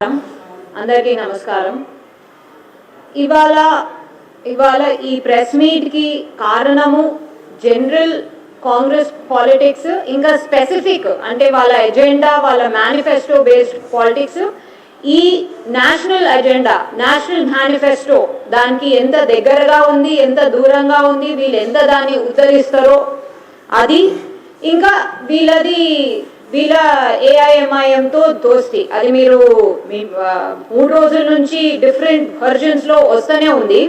అందరికీ నమస్కారం. ఇవాళ ఇవాళ ఈ ప్రెస్ మీట్కి కారణము జనరల్ కాంగ్రెస్ పాలిటిక్స్ ఇంకా స్పెసిఫిక్ అంటే వాళ్ళ ఎజెండా వాళ్ళ మేనిఫెస్టో బేస్డ్ పాలిటిక్స్ ఈ నేషనల్ ఎజెండా నేషనల్ మేనిఫెస్టో దానికి ఎంత దగ్గరగా ఉంది ఎంత దూరంగా ఉంది వీళ్ళు ఎంత దాన్ని ఉద్ధరిస్తారో అది ఇంకా వీళ్ళది వీళ్ళ ఏఐఎంఐఎంతో దోస్తి. అది మీరు మీ మూడు రోజుల నుంచి డిఫరెంట్ వర్జన్స్లో వస్తూనే ఉంది.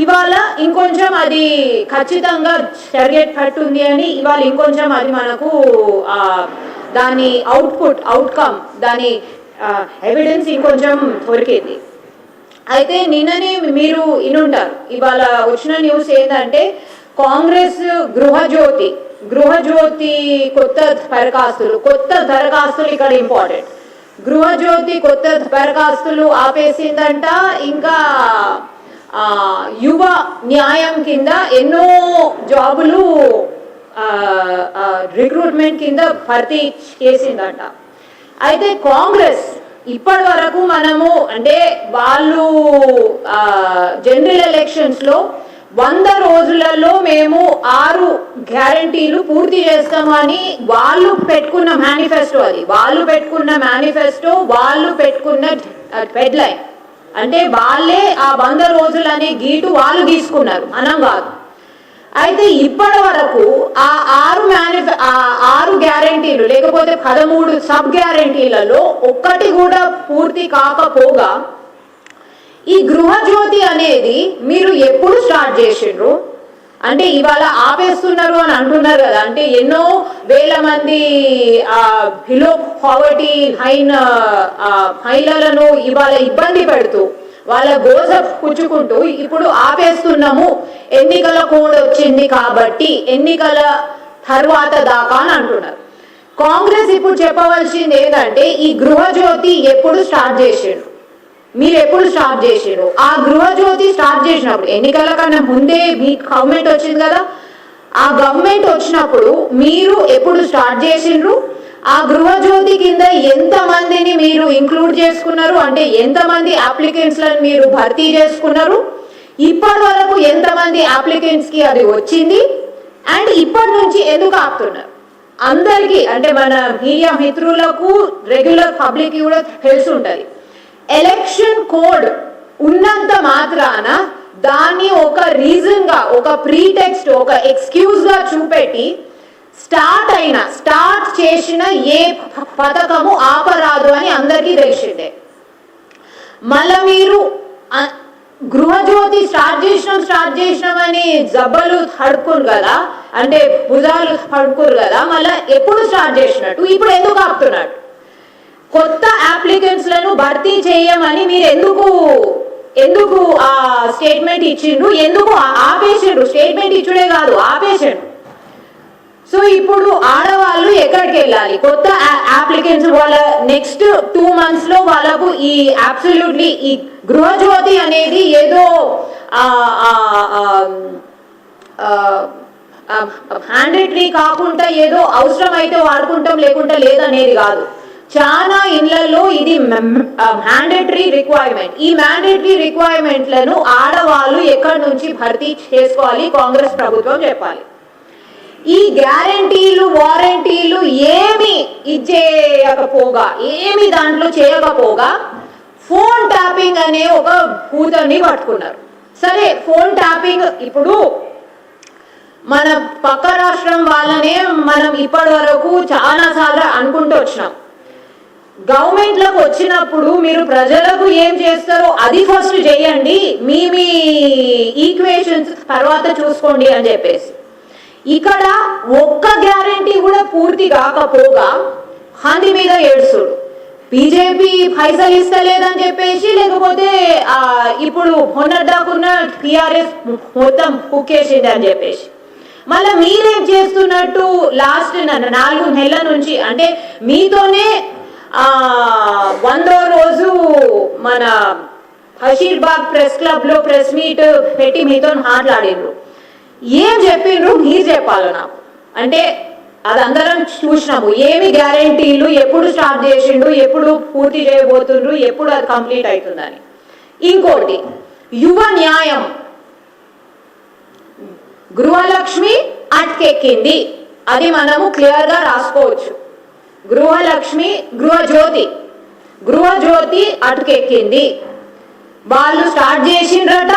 ఇవాళ ఇంకొంచెం అది ఖచ్చితంగా జరిగేటట్టుంది అని ఇవాళ ఇంకొంచెం అది మనకు దాని అవుట్పుట్ అవుట్కమ్ దాని ఎవిడెన్స్ ఇంకొంచెం దొరికింది. అయితే నిన్ననే మీరు ఇనుంటారు. ఇవాళ వచ్చిన న్యూస్ ఏంటంటే కాంగ్రెస్ గృహజ్యోతి గృహజ్యోతి కొత్త దరఖాస్తులు కొత్త దరఖాస్తులు ఇక్కడ ఇంపార్టెంట్ గృహజ్యోతి కొత్త దరఖాస్తులు ఆపేసిందంట ఇంకా యువ న్యాయం కింద ఎన్నో జాబులు రిక్రూట్మెంట్ కింద భర్తీ చేసిందంట. అయితే కాంగ్రెస్ ఇప్పటి వరకు మనము అంటే వాళ్ళు జనరల్ ఎలక్షన్స్లో వంద రోజులలో మేము ఆరు గ్యారంటీలు పూర్తి చేస్తామని వాళ్ళు పెట్టుకున్న మేనిఫెస్టో అది. వాళ్ళు పెట్టుకున్న మేనిఫెస్టో వాళ్ళు పెట్టుకున్న హెడ్లైన్ అంటే వాళ్ళే ఆ వంద రోజులు అనే గీటు వాళ్ళు గీసుకున్నారు. మనం కాదు. అయితే ఇప్పటి వరకు ఆ ఆరు మేనిఫె ఆ ఆరు గ్యారంటీలు లేకపోతే పదమూడు సబ్ గ్యారంటీలలో ఒక్కటి కూడా పూర్తి కాకపోగా ఈ గృహజ్యోతి అనేది మీరు ఎప్పుడు స్టార్ట్ చేసిండ్రు? అంటే ఇవాళ ఆపేస్తున్నారు అని అంటున్నారు కదా అంటే ఎన్నో వేల మంది ఆ బిలో పావర్టీ హైన్ మహిళలను ఇవాళ ఇబ్బంది పెడుతూ వాళ్ళ గోజ పుచ్చుకుంటూ ఇప్పుడు ఆపేస్తున్నాము. ఎన్నికల కోడ్ వచ్చింది కాబట్టి ఎన్నికల తర్వాత దాకా అని అంటున్నారు. కాంగ్రెస్ ఇప్పుడు చెప్పవలసింది ఏంటంటే ఈ గృహజ్యోతి ఎప్పుడు స్టార్ట్ చేసిండ్రు? మీరు ఎప్పుడు స్టార్ట్ చేసారు ఆ గృహజ్యోతి స్టార్ట్ చేసినప్పుడు ఎన్నికల కన్నా ముందే మీ గవర్నమెంట్ వచ్చింది కదా? ఆ గవర్నమెంట్ వచ్చినప్పుడు మీరు ఎప్పుడు స్టార్ట్ చేసిండ్రు ఆ గృహజ్యోతి కింద ఎంత మందిని మీరు ఇంక్లూడ్ చేసుకున్నారు? అంటే ఎంత మంది అప్లికెంట్స్ మీరు భర్తీ చేసుకున్నారు? ఇప్పటి వరకు ఎంత మంది అప్లికెంట్స్కి అది వచ్చింది? అండ్ ఇప్పటి నుంచి ఎందుకు ఆపుతున్నారు? అందరికీ అంటే మన మీడియా మిత్రులకు రెగ్యులర్ పబ్లిక్ కూడా తెలిసి ఉంటది. ఎలక్షన్ కోడ్ ఉన్నంత మాత్రాన దాన్ని ఒక రీజన్గా ఒక ప్రీటెక్స్ట్ ఒక ఎక్స్క్యూజ్గా చూపెట్టి స్టార్ట్ అయిన స్టార్ట్ చేసిన ఏ పథకము ఆపరాదు అని అందరికీ తెలిసిందే. మళ్ళీ మీరు గృహజ్యోతి స్టార్ట్ చేసినాం స్టార్ట్ చేసినాం అని జబ్బలు తడుకురు కదా అంటే భుజాలు తడుకురు కదా మళ్ళీ ఎప్పుడు స్టార్ట్ చేసినట్టు? ఇప్పుడు ఎందుకు ఆపుతున్నాడు? కొత్త అప్లికెంట్స్లను భర్తీ చేయమని మీరు ఎందుకు ఎందుకు ఆ స్టేట్మెంట్ ఇచ్చిండ్రు? ఎందుకు ఆపేసిండ్రు? స్టేట్మెంట్ ఇచ్చుడే కాదు ఆపేసిండ్రు. సో ఇప్పుడు ఆడవాళ్ళు ఎక్కడికి వెళ్ళాలి? కొత్త అప్లికెంట్స్ వాళ్ళ నెక్స్ట్ టూ మంత్స్లో వాళ్ళకు ఈ అబ్సల్యూట్లీ ఈ గృహజ్యోతి అనేది ఏదో హ్యాండెట్రీ కాకుండా ఏదో అవసరం అయితే వాడుకుంటాం లేకుంటే లేదనేది కాదు. చాలా ఇళ్ళలో ఇది మ్యాండేటరీ రిక్వైర్మెంట్ ఈ మ్యాండేటరీ రిక్వైర్మెంట్లను ఆడవాళ్ళు ఎక్కడి నుంచి భర్తీ చేసుకోవాలి? కాంగ్రెస్ ప్రభుత్వం చెప్పాలి. ఈ గ్యారంటీలు వారంటీలు ఏమి ఇచ్చేయకపోగా ఏమి దాంట్లో చేయకపోగా ఫోన్ ట్యాపింగ్ అనే ఒక భూతాన్ని పట్టుకున్నారు. సరే ఫోన్ ట్యాపింగ్ ఇప్పుడు మన పక్క రాష్ట్రం వాళ్ళనే మనం ఇప్పటి వరకు చాలా సార్లు అనుకుంటూ వచ్చినాం. గవర్నమెంట్లకు వచ్చినప్పుడు మీరు ప్రజలకు ఏం చేస్తారో అది ఫస్ట్ చేయండి. మీ మీ ఈక్వేషన్స్ తర్వాత చూసుకోండి అని చెప్పేసి. ఇక్కడ ఒక్క గ్యారంటీ కూడా పూర్తి కాకపోగా హంది మీద ఏడుసుడు బీజేపీ పైసలు ఇస్తలేదని చెప్పేసి లేకపోతే ఇప్పుడు ఇప్పుడు మొన్నటిదాకున్న టిఆర్ఎస్ మొత్తం కుక్కేసింది అని చెప్పేసి. మళ్ళీ మీరేం చేస్తున్నట్టు లాస్ట్ నాలుగు నెలల నుంచి అంటే మీతోనే వందో రోజు మన హషీర్బాగ్ ప్రెస్ క్లబ్లో ప్రెస్ మీట్ పెట్టి మీతో మాట్లాడిండ్రు. ఏం చెప్పిండ్రు? మీరు చెప్పాలి నాకు అంటే అది అందరం చూసినాము. ఏమి గ్యారంటీలు? ఎప్పుడు స్టార్ట్ చేసిండు? ఎప్పుడు పూర్తి చేయబోతుండ్రు? ఎప్పుడు అది కంప్లీట్ అవుతుందని ఇంకోటి యువ న్యాయం. గృహలక్ష్మి అట్కెక్కింది. అది మనము క్లియర్గా రాసుకోవచ్చు. గృహలక్ష్మి గృహజ్యోతి. గృహజ్యోతి అటుకెక్కింది. వాళ్ళు స్టార్ట్ చేసిండ్రట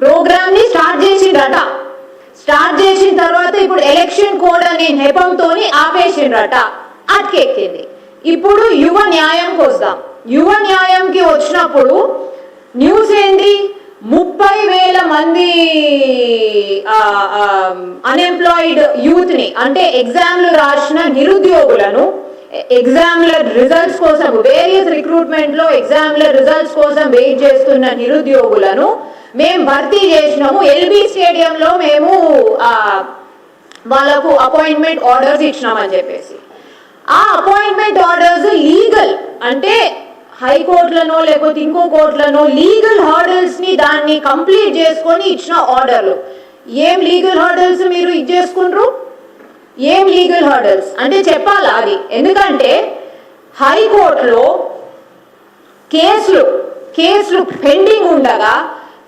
ప్రోగ్రామ్ని స్టార్ట్ చేసిండ్రట. స్టార్ట్ చేసిన తర్వాత ఇప్పుడు ఎలక్షన్ కోడ్ అనే నెపంతోని ఆపేసిండ్రట అటుకెక్కింది. ఇప్పుడు యువ న్యాయంకి వస్తాం యువ న్యాయంకి వచ్చినప్పుడు న్యూస్ ఏంటి ముప్పై వేల మంది అన్ఎంప్లాయిడ్ యూత్ని అంటే ఎగ్జామ్లు రాసిన నిరుద్యోగులను ఎగ్జామ్ల రిజల్ట్స్ కోసం వేరియస్ రిక్రూట్మెంట్లో ఎగ్జామ్ల రిజల్ట్స్ కోసం వెయిట్ చేస్తున్న నిరుద్యోగులను మేము భర్తీ చేసినాము. ఎల్బీ స్టేడియంలో మేము వాళ్ళకు అపాయింట్మెంట్ ఆర్డర్స్ ఇచ్చినామని చెప్పేసి. ఆ అపాయింట్మెంట్ ఆర్డర్స్ లీగల్ అంటే హైకోర్టులనో లేకపోతే ఇంకో కోర్టులనో లీగల్ హర్డల్స్ని దాన్ని కంప్లీట్ చేసుకొని ఇచ్చిన ఆర్డర్లు ఏం లీగల్ హర్డల్స్ మీరు ఇది చేసుకుంటారు ఏం లీగల్ హర్డల్స్ అంటే చెప్పాలా అది? ఎందుకంటే హైకోర్టులో కేసులు కేసులు పెండింగ్ ఉండగా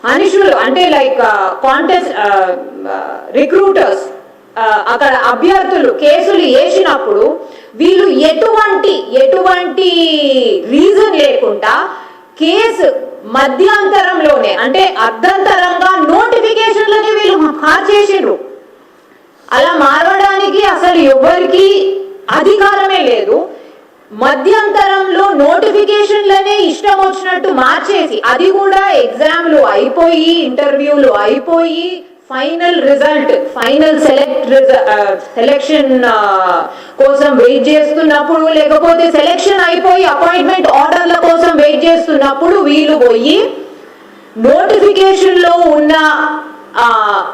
మనుషులు అంటే లైక్ కాంటెస్ట్ రిక్రూటర్స్ అక్కడ అభ్యర్థులు కేసులు వేసినప్పుడు వీళ్ళు ఎటువంటి ఎటువంటి రీజన్ లేకుండా కేసు మధ్యాంతరంలోనే అంటే అర్ధంతరంగా నోటిఫికేషన్లని వీళ్ళు మార్చేసిండ్రు అలా మారడానికి అసలు ఎవరికి అధికారమే లేదు. మధ్యంతరంలో నోటిఫికేషన్లనే ఇష్టం వచ్చినట్టు మార్చేసి అది కూడా ఎగ్జామ్లు అయిపోయి ఇంటర్వ్యూలు అయిపోయి final result final select selection కోసం వెయిట్ చేస్తున్నప్పుడు లేకపోతే సెలెక్షన్ అయిపోయి అపాయింట్మెంట్ ఆర్డర్ల కోసం వెయిట్ చేస్తున్నప్పుడు వీళ్ళు పోయి నోటిఫికేషన్లో ఉన్న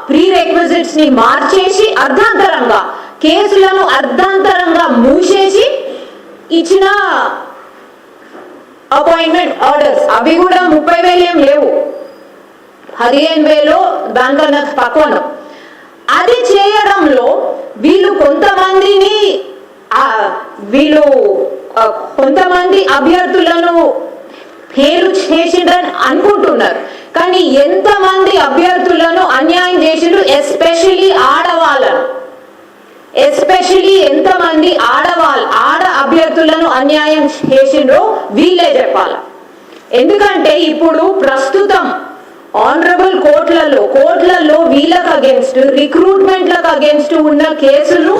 ప్రీ రిక్విజిట్స్ని మార్చేసి అర్ధాంతరంగా కేసులను అర్ధాంతరంగా మూసేసి ఇచ్చిన అపాయింట్మెంట్ ఆర్డర్స్ అవి కూడా ముప్పై వేలు ఏం లేవు. పదిహేను వేలో దానికన్నా తక్కువ అది చేయడంలో వీళ్ళు కొంతమందిని వీళ్ళు కొంతమంది అభ్యర్థులను పేరు చేసిండ్రని అనుకుంటున్నారు. కానీ ఎంతమంది అభ్యర్థులను అన్యాయం చేసిండ్రు? ఎస్పెషల్లీ ఆడవాళ్ళను. ఎస్పెషల్లీ ఎంతమంది ఆడవాళ్ళు ఆడ అభ్యర్థులను అన్యాయం చేసిండ్రో వీళ్ళే చెప్పాల. ఎందుకంటే ఇప్పుడు ప్రస్తుతం ఆనరబుల్ కోర్టులలో కోర్టులలో వీళ్ళకు అగేన్స్ట్ రిక్రూట్మెంట్లకు అగేన్స్ట్ ఉన్న కేసులు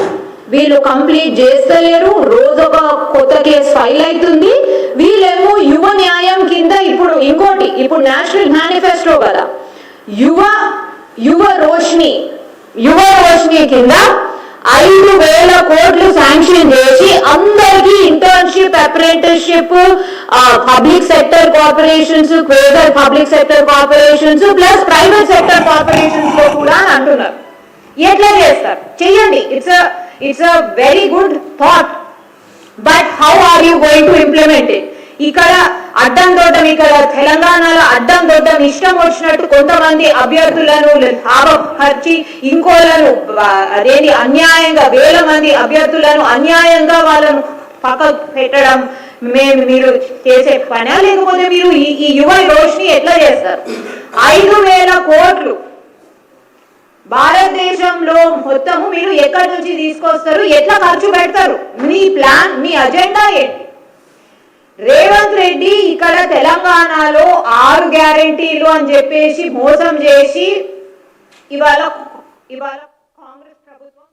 వీళ్ళు కంప్లీట్ చేస్తలేరు. రోజు ఒక కొత్త కేసు ఫైల్ అవుతుంది. వీళ్ళేమో యువ న్యాయం కింద ఇప్పుడు ఇంకోటి ఇప్పుడు నేషనల్ మేనిఫెస్టో కదా. యువ యువ రోష్ని యువ రోష్ని కింద ఐదు వేల కోట్లు శాంక్షన్ చేసి అందరికీ internship apprenticeship public sector corporations క్వేదర్ public sector corporations plus private sector కార్పొరేషన్స్లో కూడా అని అంటున్నారు. ఎట్లా చేస్తారు? చెయ్యండి. It's it's a very good thought but how are you going to implement it ఇక్కడ అడ్డం తోటం ఇక్కడ తెలంగాణలో అడ్డం తోటం ఇష్టం వచ్చినట్టు కొంతమంది అభ్యర్థులను లాభపరిచి ఇంకోలను అదేది అదేంటి అన్యాయంగా వేల మంది అభ్యర్థులను అన్యాయంగా వాళ్ళను పక్క పెట్టడం మేము మీరు చేసే పనా? లేకపోతే మీరు ఈ ఈ యువ రోష్ని ఎట్లా చేస్తారు? ఐదు వేల కోట్లు భారతదేశంలో మొత్తము మీరు ఎక్కడి నుంచి తీసుకొస్తారు? ఎట్లా ఖర్చు పెడతారు? మీ ప్లాన్ మీ అజెండా ఏంటి? రేవంత్ రెడ్డి ఇక్కడ తెలంగాణలో ఆరు గ్యారెంటీలు అని చెప్పేసి మోసం చేసి ఇవాళ ఇవాళ కాంగ్రెస్ ప్రభుత్వం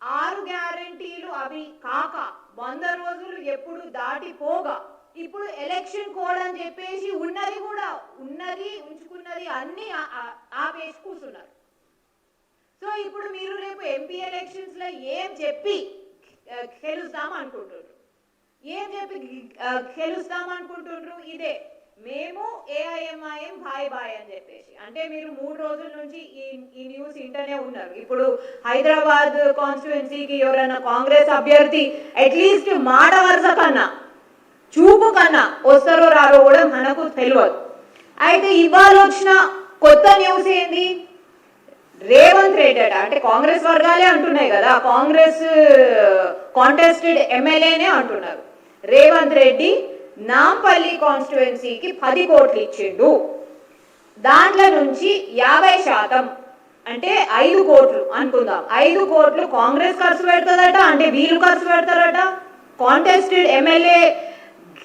ఆరు గ్యారెంటీలు అవి కాక వంద రోజులు ఎప్పుడు దాటిపోగా ఇప్పుడు ఎలక్షన్ కోడ్ అని చెప్పేసి ఉన్నది కూడా ఉన్నది ఉంచుకున్నది అన్ని ఆ- ఆపేసి కూర్చున్నారు. సో ఇప్పుడు మీరు రేపు ఎంపీ ఎలక్షన్స్లో ఏం చెప్పి గెలుస్తాం అనుకుంటున్నారు. ఏం చెప్పి గెలుస్తాం అనుకుంటుండ్రు? ఇదే. మేము ఏఐఎంఐఎం బాయ్ బాయ్ అని చెప్పేసి. అంటే మీరు మూడు రోజుల నుంచి ఈ ఈ న్యూస్ ఇంటనే ఉన్నారు. ఇప్పుడు హైదరాబాద్ కాన్స్టిట్యున్సీకి ఎవరైనా కాంగ్రెస్ అభ్యర్థి అట్లీస్ట్ మాట వరుస కన్నా చూపు కన్నా వస్తారో రారో కూడా మనకు తెలియదు. అయితే ఇవాళ వచ్చిన కొత్త న్యూస్ ఏంది? రేవంత్ రెడ్డి అట. అంటే కాంగ్రెస్ వర్గాలే అంటున్నాయి కదా. కాంగ్రెస్ కాంటెస్టెడ్ ఎమ్మెల్యేనే అంటున్నారు. రేవంత్ రెడ్డి నాంపల్లి కాన్స్టిట్యువెన్సీకి పది కోట్లు ఇచ్చిండు. దాంట్లో నుంచి యాభై శాతం అంటే ఐదు కోట్లు అనుకుందాం. ఐదు కోట్లు కాంగ్రెస్ ఖర్చు పెడుతుందట అంటే వీళ్ళు ఖర్చు పెడతారట. కాంటెస్టెడ్ ఎమ్మెల్యే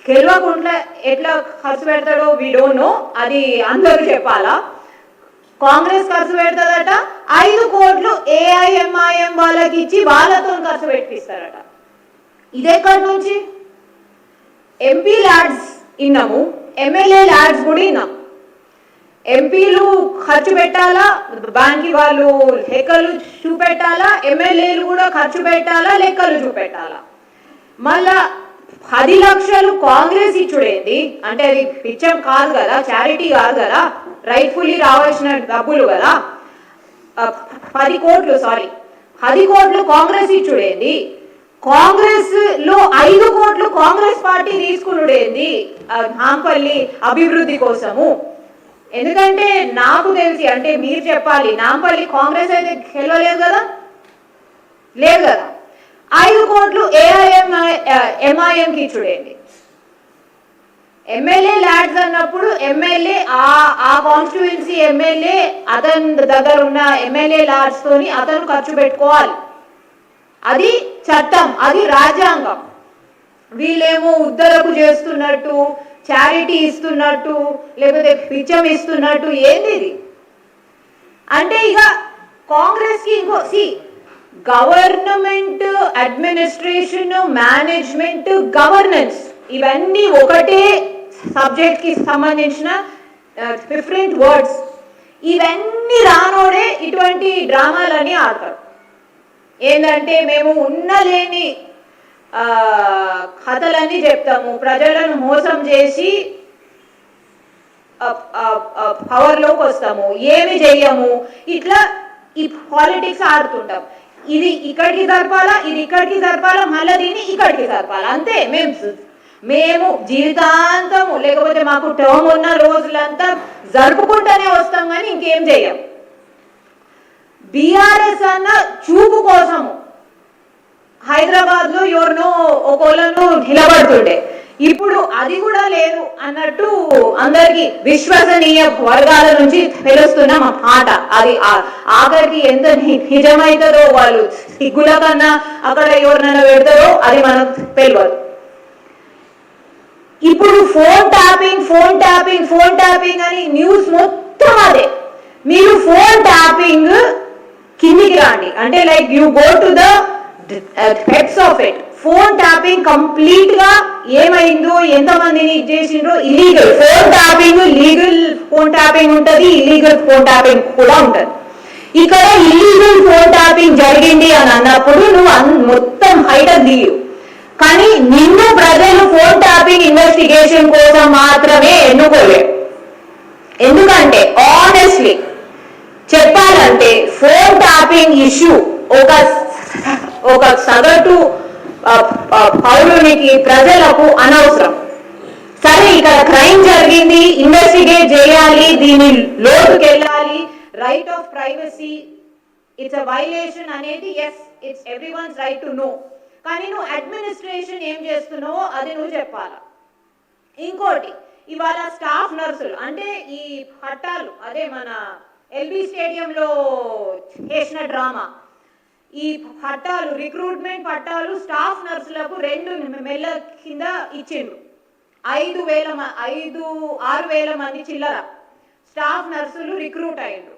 గెలవకుండా ఎట్లా ఖర్చు పెడతాడో వీ డోంట్ నో అది అందరూ చెప్పాలా? కాంగ్రెస్ ఖర్చు పెడుతుందట ఐదు కోట్లు ఏఐఎంఐఎం వాళ్ళకి ఇచ్చి వాళ్ళతో ఖర్చు పెట్టిస్తారట. ఇదెక్కడి నుంచి? ఎంపీ ల్యాడ్స్ ఇన్నాము. ఎమ్మెల్యే ల్యాడ్స్ కూడా ఇన్నాం ఎంపీలు ఖర్చు పెట్టాలా? బ్యాంకి వాళ్ళు లెక్కలు చూపెట్టాలా? ఎమ్మెల్యేలు కూడా ఖర్చు పెట్టాలా? లెక్కలు చూపెట్టాలా? మళ్ళా పది లక్షలు కాంగ్రెస్ ఇచ్చుడేంది? అంటే అది పిచ్చం కాదు కదా చారిటీ కాదు కదా రైట్ఫుల్లీ రావాల్సిన డబ్బులు కదా. పది కోట్లు సారీ పది కోట్లు కాంగ్రెస్ ఇచ్చుడేంది? కాంగ్రెస్లో ఐదు కోట్లు కాంగ్రెస్ పార్టీ తీసుకునుడేంది? హాంపల్లి నాంపల్లి అభివృద్ధి కోసము. ఎందుకంటే నాకు తెలిసి అంటే మీరు చెప్పాలి నాంపల్లి కాంగ్రెస్ అయితే గెలవలేదు కదా? లేదు కదా? ఐదు కోట్లు ఏఐఎం ఎంఐఎంకి ఇచ్చుడేంది. ఎమ్మెల్యే ల్యాడ్స్ అన్నప్పుడు ఎమ్మెల్యే ఆ ఆ కాన్స్టిట్యుయెన్సీ ఎమ్మెల్యే అతని దగ్గర ఉన్న ఎమ్మెల్యే ల్యాడ్స్ తోని అతను ఖర్చు పెట్టుకోవాలి. అది చట్టం అది రాజ్యాంగం. వీళ్ళేమో ఉద్దరకు చేస్తున్నట్టు చారిటీ ఇస్తున్నట్టు లేకపోతే పిచ్చం ఇస్తున్నట్టు ఏంది ఇది? అంటే ఇక కాంగ్రెస్కి ఇంకో సి గవర్నమెంట్ అడ్మినిస్ట్రేషన్ మేనేజ్మెంట్ గవర్నెన్స్ ఇవన్నీ ఒకటే సబ్జెక్ట్కి సంబంధించిన డిఫరెంట్ వర్డ్స్. ఇవన్నీ రానోడే ఇటువంటి డ్రామాలని ఆడతారు. ఏంటంటే మేము ఉన్నలేని కథలన్నీ చెప్తాము. ప్రజలను మోసం చేసి పవర్లోకి వస్తాము. ఏమి చెయ్యము? ఇట్లా ఈ పాలిటిక్స్ ఆడుతుంటాం. ఇది ఇక్కడికి జరపాలా? ఇది ఇక్కడికి జరపాలా? మళ్ళీ దీన్ని ఇక్కడికి జరపాలా? అంతే. మేము మేము జీవితాంతము లేకపోతే మాకు టర్మ్ ఉన్న రోజులంతా జరుపుకుంటూనే వస్తాం కానీ ఇంకేం చేయము బీఆర్ఎస్ అన్న చూపు కోసము హైదరాబాద్లో ఎవరినో ఒకళ్ళను నిలబడుతుండే. ఇప్పుడు అది కూడా లేదు అన్నట్టు అందరికి విశ్వసనీయ వర్గాల నుంచి తెలుస్తున్న మా మాట. అది ఆఖరికి ఎంత నిజమైతుందో వాళ్ళు సిగ్గుల కన్నా అక్కడ ఎవరినైనా పెడతారో అది మనకు తెలియదు ఇప్పుడు phone tapping phone tapping phone tapping అని న్యూస్ మొత్తం అదే. మీరు ఫోన్ ట్యాపింగ్ కిందికి రాండి అంటే like you go to the heads of it phone tapping కంప్లీట్గా ఏమైందో ఎంత మందిని చేసిండ్రో illegal phone tapping legal phone tapping ఉంటది ఇలీగల్ ఫోన్ ట్యాపింగ్ కూడా ఉంటది. ఇక్కడ ఇల్లీగల్ ఫోన్ ట్యాపింగ్ జరిగింది అని అన్నప్పుడు నువ్వు అన్- మొత్తం హైట దిగు కానీ నిన్ను ప్రజలు ఫోన్ ట్యాపింగ్ ఇన్వెస్టిగేషన్ కోసం మాత్రమే ఎన్నుకోలేదు ఎందుకంటే ఆనెస్ట్లీ చెప్పాలంటే ఫోన్ ట్యాపింగ్ ఇష్యూ ఒక ఒక సగటు పౌరునికి ప్రజలకు అనవసరం. సరే ఇక్కడ క్రైమ్ జరిగింది ఇన్వెస్టిగేట్ చేయాలి దీని లోతుకి వెళ్ళాలి right of privacy it's a violation అనేది yes it's everyone's right to know కానీ నువ్వు అడ్మినిస్ట్రేషన్ ఏం చేస్తున్నావో అది నువ్వు చెప్పాలా? ఇంకోటి ఇవాళ స్టాఫ్ నర్సులు అంటే ఈ పట్టాలు అదే మన ఎల్బీ స్టేడియంలో చేసిన డ్రామా. ఈ పట్టాలు రిక్రూట్మెంట్ పట్టాలు స్టాఫ్ నర్సులకు రెండు మెల్ల కింద ఇచ్చిండ్రు. ఐదు వేల ఐదు ఆరు వేల మంది చిల్లర స్టాఫ్ నర్సులు రిక్రూట్ అయ్యిండ్రు.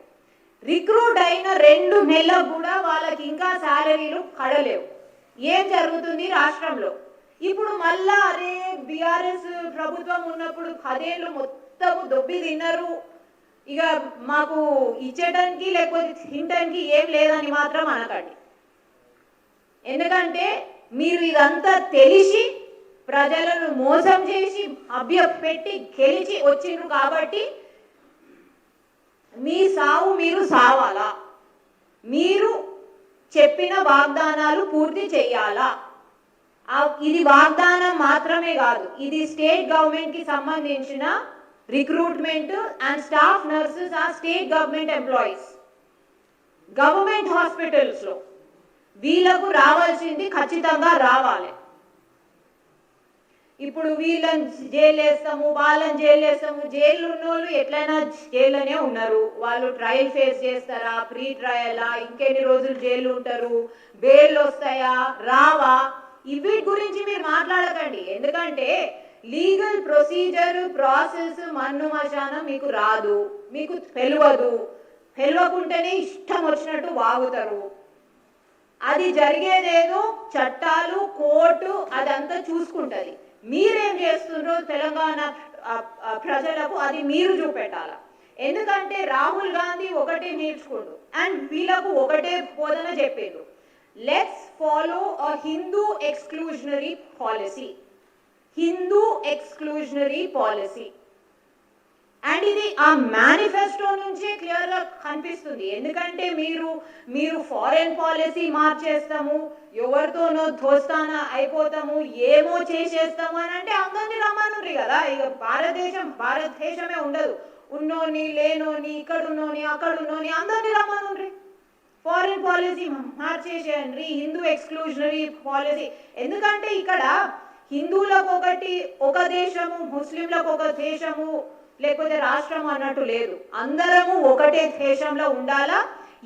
రిక్రూట్ అయిన రెండు నెలలకు కూడా వాళ్ళకి ఇంకా శాలరీలు కడలేవు. ఏం జరుగుతుంది రాష్ట్రంలో? ఇప్పుడు మళ్ళా అరే బీఆర్ఎస్ ప్రభుత్వం ఉన్నప్పుడు పదేళ్ళు మొత్తము దొబ్బి తిన్నారు. ఇక మాకు ఇచ్చేటానికి లేకపోతే తినటానికి ఏం లేదని మాత్రం అనకండి. ఎందుకంటే మీరు ఇదంతా తెలిసి ప్రజలను మోసం చేసి అభ్య పెట్టి గెలిచి వచ్చిండ్రు కాబట్టి మీ సావు మీరు సావాలా? మీరు చెప్పిన వాగ్దానాలు పూర్తి చేయాలా? ఇది వాగ్దానం మాత్రమే కాదు ఇది స్టేట్ గవర్నమెంట్కి సంబంధించిన recruitment and staff nurses are state government employees government హాస్పిటల్స్లో వీళ్ళకు రావాల్సింది ఖచ్చితంగా రావాలి. ఇప్పుడు వీళ్ళని జైలు వేస్తాము వాళ్ళని జైలు వేస్తాము జైలు ఉన్న వాళ్ళు ఎట్లయినా జైల్లోనే ఉన్నారు. వాళ్ళు ట్రయల్ ఫేస్ చేస్తారా ప్రీ ట్రయలా ఇంకెన్ని రోజులు జైలు ఉంటారు బెయిల్ వస్తాయా రావా? ఇవి గురించి మీరు మాట్లాడకండి. ఎందుకంటే లీగల్ ప్రొసీజర్ ప్రాసెస్ మన్ను మశానం మీకు రాదు. మీకు తెలియదు తెలియకుంటేనే ఇష్టం వచ్చినట్టు వాగుతారు. అది జరిగేదేదో చట్టాలు కోర్టు అదంతా చూసుకుంటుంది. మీరేం చేస్తుండ్రో తెలంగాణ ప్రజలకు అది మీరు చూపెట్టాల. ఎందుకంటే రాహుల్ గాంధీ ఒకటే నేర్చుకుండు. అండ్ వీళ్ళకు ఒకటే బోధన చెప్పిండు. Let's follow a Hindu exclusionary policy Hindu exclusionary policy and ఇది ఆ మేనిఫెస్టో నుంచే క్లియర్గా కనిపిస్తుంది. ఎందుకంటే మీరు మీరు ఫారెన్ పాలసీ మార్చేస్తాము ఎవరితోనో ధ్వస్తాన అయిపోతాము ఏమో చేసేస్తాము అని అంటే అందరినీ రమ్మనుండ్రి కదా ఇక భారతదేశం భారతదేశమే ఉండదు. ఉన్నోని లేనోని ఇక్కడ ఉన్నోని అక్కడ అందరినీ రమ్మనుండ్రి ఫారిన్ పాలసీ మార్చేసేయండి హిందూ ఎక్స్క్లూజనరీ పాలసీ ఎందుకంటే ఇక్కడ హిందువులకు ఒకటి ఒక దేశము ముస్లింలకు ఒక దేశము లేకపోతే రాష్ట్రం అన్నట్టు లేదు. అందరము ఒకటే దేశంలో ఉండాలా?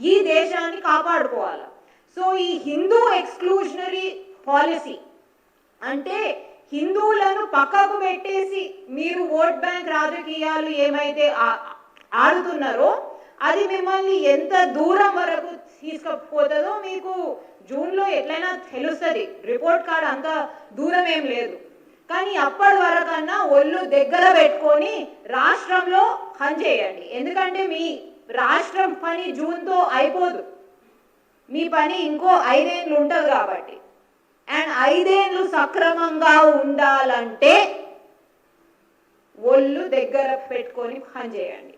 ఈ దేశాన్ని కాపాడుకోవాలా? సో ఈ హిందూ ఎక్స్క్లూజనరీ పాలసీ అంటే హిందువులను పక్కకు పెట్టేసి మీరు ఓట్ బ్యాంక్ రాజకీయాలు ఏమైతే ఆడుతున్నారో అది మిమ్మల్ని ఎంత దూరం వరకు తీసుకుపోతుందో మీకు జూన్లో ఎట్లయినా తెలుస్తుంది. రిపోర్ట్ కార్డ్ అంత దూరం ఏం లేదు. కానీ అప్పటి వరకన్నా ఒళ్ళు దగ్గర పెట్టుకొని రాష్ట్రంలో పనిచేయండి ఎందుకంటే మీ రాష్ట్రం పని జూన్తో అయిపోదు. మీ పని ఇంకో ఐదేళ్ళు ఉంటుంది కాబట్టి. అండ్ ఐదేళ్ళు సక్రమంగా ఉండాలంటే ఒళ్ళు దగ్గర పెట్టుకొని పని చేయండి.